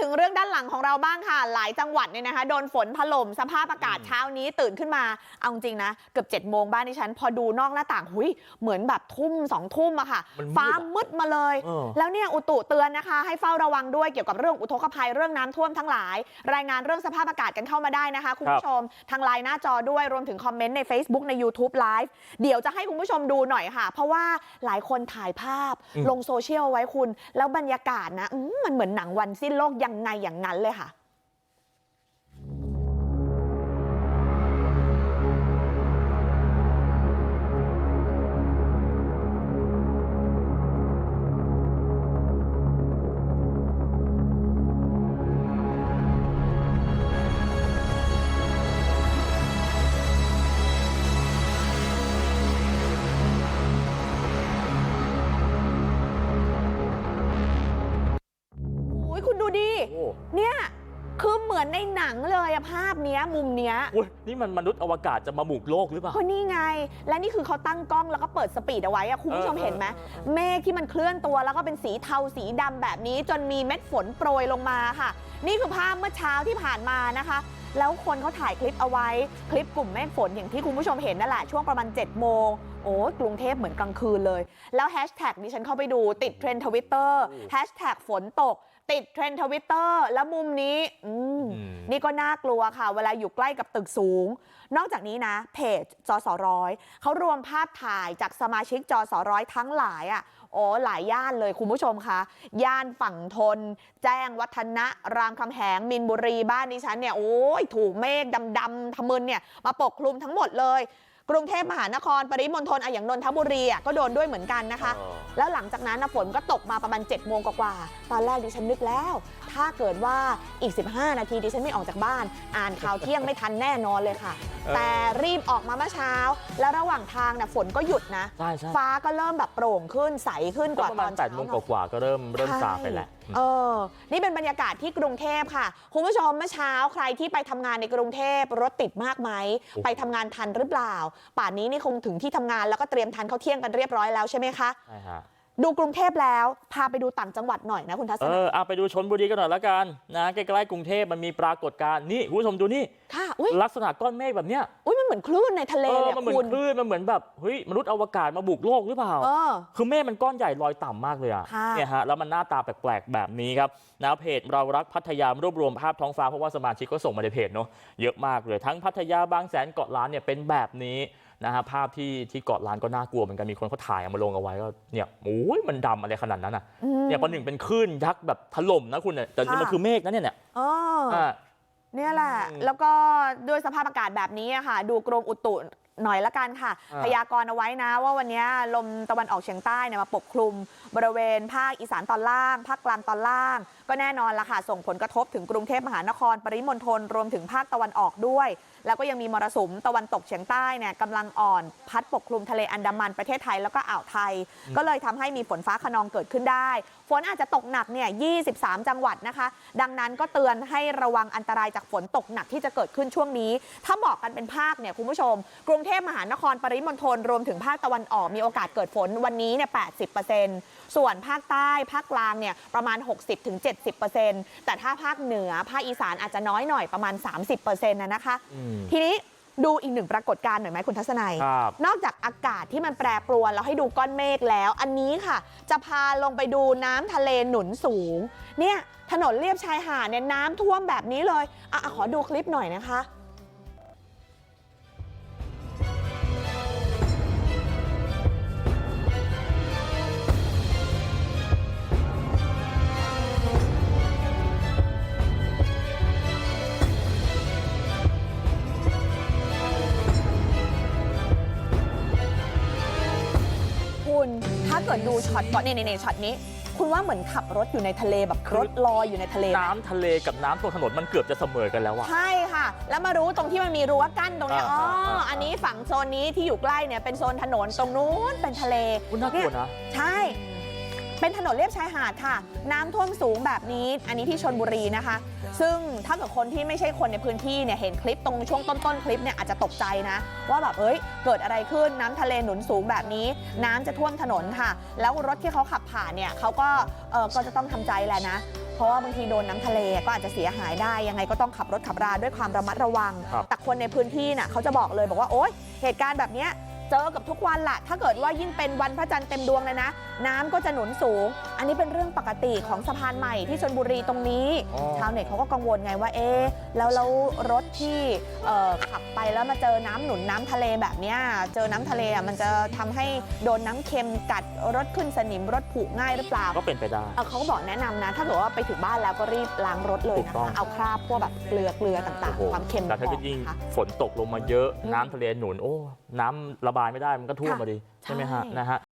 ถึงเรื่องด้านหลังของเราบ้างค่ะ หลายจังหวัดเนี่ยนะคะโดนฝนถล่มสภาพอากาศอืมเช้านี้ตื่นขึ้นมา เอาจริงๆนะ เกือบ7จ็ดโมงบ้านดิฉัน พอดูนอกหน้าต่างหุยเหมือนแบบทุ่มสองทุ่มอะค่ะมันมืดอะฟ้ามืดมาเลยเออแล้วเนี่ยอุตุเตือนนะคะ ให้เฝ้าระวังด้วยเกี่ยวกับเรื่องอุทกภัยเรื่องน้ำท่วมทั้งหลาย รายงานเรื่องสภาพอากาศกันเข้ามาได้นะคะคุณผู้ชมทางไลน์หน้าจอด้วยรวมถึงคอมเมนต์ใน Facebook ใน YouTube Live เดี๋ยวจะให้คุณผู้ชมดูหน่อยค่ะ เพราะว่าหลายคนถ่ายภาพอืมลงโซเชียลไว้คุณ แล้วบรรยากาศนะอืมมันเหมือนหนังวันสิ้นโลกยังไงอย่างนั้นเลยค่ะ เนี่ยคือเหมือนในหนังเลยอะภาพเนี้ยมุมเนี้ยอุ๊ยนี่มันมนุษย์อวกาศจะมาบุกโลกหรือเปล่าเพราะนี่ไง และนี่คือเขาตั้งกล้องแล้วก็เปิดสปีดเอาไว้อะคุณผู้ชมเออเห็นไหมเออเออเมฆที่มันเคลื่อนตัวแล้วก็เป็นสีเทาสีดำแบบนี้ จนมีเม็ดฝนโปรยลงมาค่ะ นี่คือภาพเมื่อเช้าที่ผ่านมานะคะ แล้วคนเขาถ่ายคลิปเอาไว้คลิปกลุ่มเมฆฝนอย่างที่คุณผู้ชมเห็นนั่นแหละช่วงประมาณ7จ็ดโมงโอ้ยกรุงเทพเหมือนกลางคืนเลย แล้วแฮชแท็กดิฉันเข้าไปดูติดเทรนด์ทวิตเตอร์โอ้แฮชแท็กฝนตก ติดเทรนด์ทวิตเตอร์แล้วมุมนี้อืมอืมนี่ก็น่ากลัวค่ะเวลาอยู่ใกล้กับตึกสูง นอกจากนี้นะเพจจสร้อยเขารวมภาพถ่ายจากสมาชิกจสร้อยทั้งหลายอะโอ้หลายย่านเลยคุณผู้ชมคะย่านฝั่งทน แจ้งวัฒนะ รามคำแหงมินบุรีบ้านดิฉันเนี่ยโอ้ยถูกเมฆดำๆทะมึนเนี่ยมาปกคลุมทั้งหมดเลย กรุงเทพมหานครปริมณฑลอะอย่างนนทบุรีอะก็โดนด้วยเหมือนกันนะคะเออแล้วหลังจากนั้นนะฝนก็ตกมาประมาณ7จ็ดโมงกว่าๆตอนแรกดิฉันนึกแล้ว ถ้าเกิดว่าอีก 15 นาทีดิฉันไม่ออกจากบ้าน อ่านข่าวเที่ยงไม่ทันแน่นอนเลยค่ะออ แต่รีบออกมาเมื่อเช้า แล้วระหว่างทางน่ะฝนก็หยุดนะใช่ใช่ฟ้าก็เริ่มแบบโปร่งขึ้นใสขึ้นกก็ว่าประตมาอณนแปเช้าดโมงหน่อยกว่าๆก็เริ่มเริ่มใช่ซาไปแหละเออ นี่เป็นบรรยากาศที่กรุงเทพค่ะ คุณผู้ชมเมื่อเช้าใครที่ไปทำงานในกรุงเทพรถติดมากไหมโอ้โหไปทำงานทันหรือเปล่า ป่านนี้นี่คงถึงที่ทำงานแล้วก็เตรียมทานข้าวเที่ยงกันเรียบร้อยแล้วใช่ไหมคะใช่ฮะ ดูกรุงเทพแล้วพาไปดูต่างจังหวัดหน่อยนะคุณทัศเอนัยอเอาไปดูชนบุรีกันหน่อยละกันนะใกล้ๆกรุงเทพมันมีปรากฏการณ์นี่คุณผู้ชมดูนี่ค่ะอุ้ยลักษณะก้อนเมฆแบบเนี้ยอุ้ยมันเหมือนคลื่นในทะเลเอเลอยมันเหมือคุณนคลื่นมันเหมือนแบบเฮ้ยมนุษย์อวกาศมาบุกโลกหรือเปล่าเออคือเมฆมันก้อนใหญ่ลอยต่ำมากเลยอะค่ะเนี่ยฮะแล้วมันหน้าตาแปลกๆแบบนี้ครับนะเพจเรารักพัทยารวบรวมภาพท้องฟ้าเพราะว่าสมาชิกก็ส่งมาในเพจเนาะเยอะมากเลยทั้งพัทยาบางแสนเกาะล้านเนี่ยเป็นแบบนี้ นะฮะภาพที่ที่เกาะล้านก็น่ากลัวเหมือนกันมีคนเขาถ่ายเอามาลงเอาไว้ก็เนี่ยโอ้ยมันดำอะไรขนาดนั้นอะอืมเนี่ยประหนึ่งเป็นคลื่นยักษ์แบบถล่มนะคุณเนี่ยแต่นี่มันค่ะคือเมฆนะเนี่ยเนี่ยเอออ่าเนี่ยแหละอืมแล้วก็ด้วยสภาพอากาศแบบนี้อะค่ะดูกรมอุตุ หน่อยละกันค่ะอ่าพยากรณ์เอาไว้นะว่าวันนี้ลมตะวันออกเฉียงใต้เนี่ยมาปกคลุม บริเวณภาคอีสานตอนล่าง ภาคกลางตอนล่าง ก็แน่นอนละค่ะส่งผลกระทบถึงกรุงเทพมหานคร ปริมณฑลรวมถึงภาคตะวันออกด้วย แล้วก็ยังมีมรสุมตะวันตกเฉียงใต้เนี่ยกำลังอ่อนพัดปกคลุมทะเลอันดามันประเทศไทยแล้วก็อ่าวไทย ก็เลยทำให้มีฝนฟ้าขนองเกิดขึ้นได้ ฝนอาจจะตกหนักเนี่ย23 จังหวัดนะคะ ดังนั้นก็เตือนให้ระวังอันตรายจากฝนตกหนักที่จะเกิดขึ้นช่วงนี้ ถ้าบอกกันเป็นภาคเนี่ยคุณผู้ชมกรุงเทพมหานครปริมณฑลรวมถึงภาคตะวันออกมีโอกาสเกิดฝนวันนี้เนี่ย80%ส่วนภาคใต้ภาคกลางเนี่ยประมาณ 60-70%แต่ถ้าภาคเหนือภาคอีสานอาจจะน้อยหน่อยประมาณ 30%นะนะคะอืมทีนี้ดูอีกหนึ่งปรากฏการณ์หน่อยไหมคุณทัศนัยครับนอกจากอากาศที่มันแปรปรวนแล้วให้ดูก้อนเมฆแล้ว อันนี้ค่ะ จะพาลงไปดูน้ำทะเลหนุนสูง เนี่ยถนนเลียบชายหาดเนี่ยน้ำท่วมแบบนี้เลยอะอะขอดูคลิปหน่อยนะคะ ดดูช็อตก่อนนี่นี่ช็อตนี้ คุณว่าเหมือนขับรถอยู่ในทะเลแบบรถลอยอยู่ในทะเลไหมน้ำทะเลกับน้ำตรงถนนมันเกือบจะเสมอกันแล้วอะใช่ค่ะ แล้วมารู้ตรงที่มันมีรั้วกั้นตรงเนี้ยอ่าอ๋ออ่าอ่าอันนี้ฝั่งโซนนี้ที่อยู่ใกล้เนี่ยเป็นโซนถนนตรงนู้นเป็นทะเลคุณน่ากลัวนะใช่ เป็นถนนเลียบชายหาดค่ะ น้ำท่วมสูงแบบนี้ อันนี้ที่ชนบุรีนะคะ ซึ่งถ้าเกิดคนที่ไม่ใช่คนในพื้นที่เนี่ยเห็นคลิปตรงช่วงต้นๆคลิปเนี่ยอาจจะตกใจนะ ว่าแบบเอ้ยเกิดอะไรขึ้นน้ำทะเลหนุนสูงแบบนี้ น้ำจะท่วมถนนค่ะ แล้วรถที่เขาขับผ่านเนี่ยเขาก็เออก็จะต้องทำใจแหละนะเพราะว่าบางทีโดนน้ำทะเลก็อาจจะเสียหายได้ ยังไงก็ต้องขับรถขับราด้วยความระมัดระวังครับแต่คนในพื้นที่น่ะเขาจะบอกเลยบอกว่าโอ๊ยเหตุการณ์แบบเนี้ย เจอกับทุกวันแหละถ้าเกิดว่ายิ่งเป็นวันพระจันทร์เต็มดวงเลยนะน้ำก็จะหนุนสูง อันนี้เป็นเรื่องปกติของสะพานใหม่ที่ชนบุรีตรงนี้อ๋อชาวเน็ตเขาก็กังวลไงว่าเอ๊ะแล้วแล้วรถที่เอ่อขับไปแล้วมาเจอน้ำหนุนน้ำทะเลแบบเนี้ยเจอน้ำทะเลอะมันจะทำให้โดนน้ำเค็มกัดรถขึ้นสนิมรถผุง่ายหรือเปล่าก็เป็นไปได้เออเขาก็บอกแนะนำนะ ถ้าเกิดว่าไปถึงบ้านแล้วก็รีบล้างรถเลยถูนะกต้องคะเอาคราบพวกแบบเกลือเกลือต่างโอ้โหๆความเค็มแล้วถ้าอเกิอดกยิ่งนะคะฝนตกลงมาเยอะอืมน้ำทะเลหนุนโอ้น้ำระบายไม่ได้มันก็ท่วมค่ะมาดิใช่ไหมฮะใช่นะฮะ